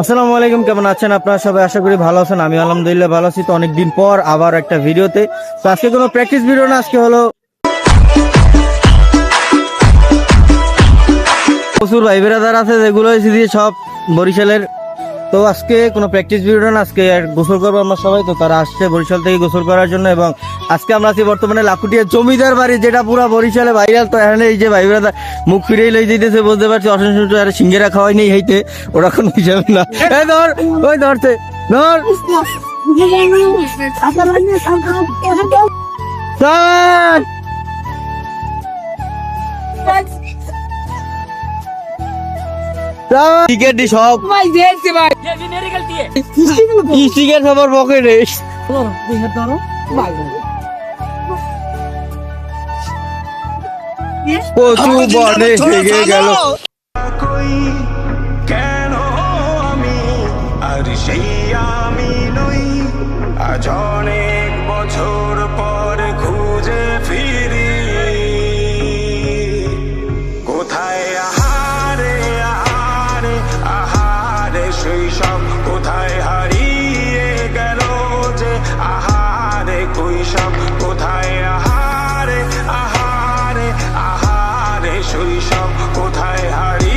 আসসালামু আলাইকুম, কেমন আছেন আপনারা সবাই? আশা করি ভালো আছেন আমি আলহামদুলিল্লাহ ভালো আছি। তো অনেকদিন পর আবার একটা ভিডিওতে। তো আজকে কোনো প্র্যাকটিস ভিডিও না, আজকে হলো প্রচুর ভাই বেরাদার আছে, যেগুলো এসে দিয়ে সব বরিশালের তো আজকে কোনো প্র্যাকটিস ভিডিও না, আজকে গোসল করব আমরা সবাই। তো তারা আসছে বরিশাল থেকে গোসল করার জন্য এবং আজকে আমরা আছি বর্তমানে লাকুটিয়া জমিদার বাড়ি, যেটা পুরো বরিশালে ভাইরাল তো এখানে এই যে ভাই বেরাদার মুখ ফিরেই লই যেতেছে বুঝতে পারছি? অসংখ্য আর সিঙ্গেরা খাওয়াই নেই হইতে, ওরা কোনো হিসাবে না। এই ধর, ওই ধরছে, ধর। ধর টিকেট দি সব। ই টিকেট সবার পকেটে কচু বনে থেকে গেল। কই কেন আমি আর সেই আমি নই আজ শৈশব কোথায় হারিয়ে